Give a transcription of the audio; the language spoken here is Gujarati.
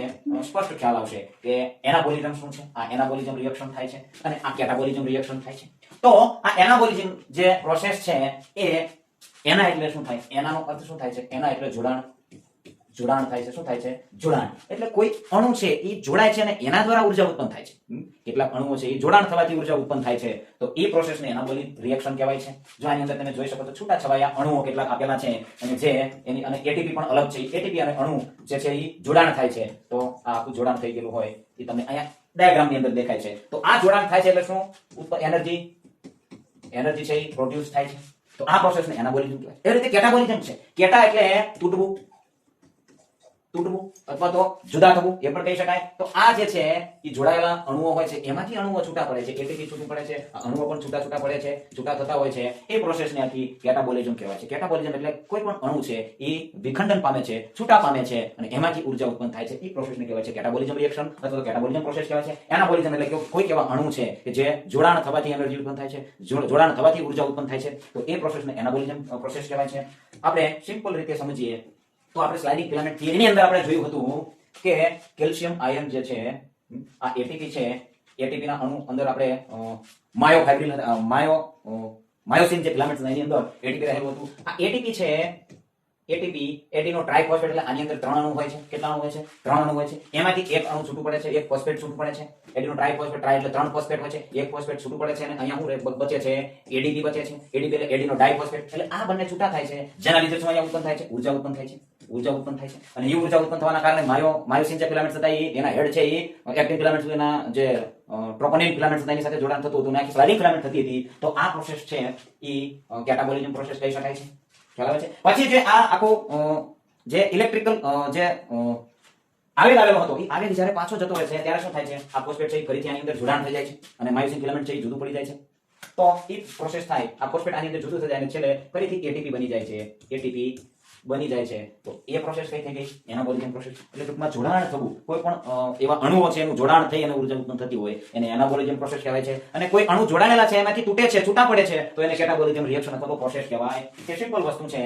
તમને સ્પષ્ટ ખ્યાલ આવશે કે એનાબોલિઝમ શું છે? આ એનાબોલિઝમ રિએક્શન થાય છે અને આ કેટાબોલિઝમ રિએક્શન થાય છે. તો આ એનાબોલિઝમ જે પ્રોસેસ છે એ એના એટલે શું થાય? એનાનો અર્થ શું થાય છે? એના એટલે જોડાણ. જોડાણ થાય છે. શું થાય છે? જોડાણ. એટલે કોઈ અણુ છે એ જોડાય છે અને એના દ્વારા ઊર્જા ઉત્પન્ન થાય છે. કેટલાક અણુઓ છે એ જોડાણ થવાથી ઊર્જા ઉત્પન્ન થાય છે. તો એ પ્રોસેસને એનાબોલિક રિએક્શન કહેવાય છે. જો આની અંદર તમે જોઈ શકો તો છૂટા છવાયા અણુઓ કેટલાક આપેલા છે અને જે એની અને એટીપી પણ અલગ છે. એટીપી અને અણુ જે છે એ જોડાણ થાય છે. તો આ આખું જોડાણ થઈ ગયેલું હોય એ તમને અહીંયા ડાયાગ્રામની અંદર દેખાય છે. તો આ જોડાણ થાય છે એટલે શું? એનર્જી એનર્જી છે એ પ્રોડ્યુસ થાય છે. તો આ પ્રોસેસને એનાબોલિઝમ કહેવાય. એ રીતે કેટાબોલિઝમ છે. કેટા એટલે તૂટવું. તૂટવું અથવા તો જુદા થવું, એ પણ કહી શકાય. તો આ જે છે, એ જોડાયેલા અણુઓ હોય છે. એમાંથી અણુઓ છૂટા પડે છે. એટીપી છૂટું પડે છે. અણુઓ પણ છૂટા છૂટા પડે છે, છૂટા થતા હોય છે. એ પ્રોસેસને આખી કેટાબોલિઝમ કહેવાય છે. કેટાબોલિઝમ એટલે કોઈ પણ અણુ છે, એ વિખંડન પામે છે, છૂટા પામે છે અને એમાંથી ઊર્જા ઉત્પન્ન થાય છે. એ પ્રોસેસને કહેવાય છે કેટાબોલિઝમ રિએક્શન અથવા તો કેટાબોલિઝમ પ્રોસેસ કહેવાય છે. એનાબોલિઝમ એટલે કે કોઈ એવા અણુ છે કે જે જોડાણ થવાથી એનર્જી ઉત્પન્ન થાય છે જોડાણ થવાથી ઊર્જા ઉત્પન્ન થાય છે. તો એ પ્રોસેસને એનાબોલિઝમ પ્રોસેસ કહેવાય છે. આપણે સિમ્પલ રીતે સમજીએ તો આપણે સ્લાઇડિંગ ફિલામેન્ટ થિયરીની અંદર આપણે જોયું હતું કે કેલ્શિયમ આયન જે છે આ એટીપી છે. એટીપી ના અણુ અંદર આપણે માયોફાઇબ્રિલ માયો માયોસિન જે ફિલામેન્ટ એની અંદર એટીપી રહેલું હતું. આ એટીપી છે એટીપી એટીનો ટ્રાયફોસ્ફેટ એટલે આની અંદર ત્રણ અણુ હોય છે. કેટલા અણુ હોય છે? ત્રણ અણુ હોય છે. એમાંથી એક અણુ છૂટું પડે છે, એક ફોસ્ફેટ છૂટું પડે છે. એટીનો ટ્રાયફોસ્ફેટ ટ્રાય એટલે ત્રણ ફોસ્ફેટ હોય છે. એક ફોસ્ફેટ છૂટું પડે છે અને અહીંયા શું બચે છે? એડીપી બચે છે. એડીપી એટલે એડીનો ડાયફોસ્ફેટ એટલે આ બંને છૂટા થાય છે. જેના લીધે શું અહીંયા ઉત્પન્ન થાય છે? ઊર્જા ઉત્પન્ન થાય છે. ઊર્જા ઉત્પન્ન થાય છે. અને એ ઊર્જા ઉત્પન્ન થવાના કારણે માયો માયોસિન જે ફિલામેન્ટ્સ હતા એ એના હેડ છે એ એક્ટિન ફિલામેન્ટ્સ એના જે ટ્રોપોનિન ફિલામેન્ટ્સ હતા એની સાથે જોડાણ થતું હતું આખી સ્લાઇડિંગ ફિલામેન્ટ થતી હતી, તો આ પ્રોસેસ છે એ કેટાબોલિઝમ પ્રોસેસ કહી શકાય છે. ખ્યાલ આવે છે? પછી જે આ આખો જે ઇલેક્ટ્રિકલ જે આવેલ આવેલો હતો એ આવેલ જ્યારે પાછો જતો હોય છે, ત્યારે શું થાય છે? આ ફોસ્ફેટ છે એ ફરીથી આની અંદર જોડાણ થઈ જાય છે અને માયોસિન ફિલામેન્ટ છે એ જુદું પડી જાય છે. તો એ પ્રોસેસ થાય, આ ફોસ્ફેટ આની અંદર જુદું થઈ જાય અને છેલ્લે ફરીથી એટીપી બની જાય છે. એટીપી બની જાય છે, તો એ પ્રોસેસ કઈ થઈ ગઈ એનાબોલિઝમ પ્રોસેસ એટલે ટૂંકમાં જોડાણ થવું. કોઈ પણ એવા અણુઓ છે, એનું જોડાણ થઈ અને ઊર્જા ઉત્પન્ન થતી હોય, એને એનાબોલિઝમ પ્રોસેસ કહેવાય છે. અને કોઈ અણુ જોડાયેલા છે, એમાંથી તૂટે છે, છૂટા પડે છે, તો એને કેટાબોલિઝમ રિએક્શન અથવા તો પ્રોસેસ કહેવાય. તે સિમ્પલ વસ્તુ છે.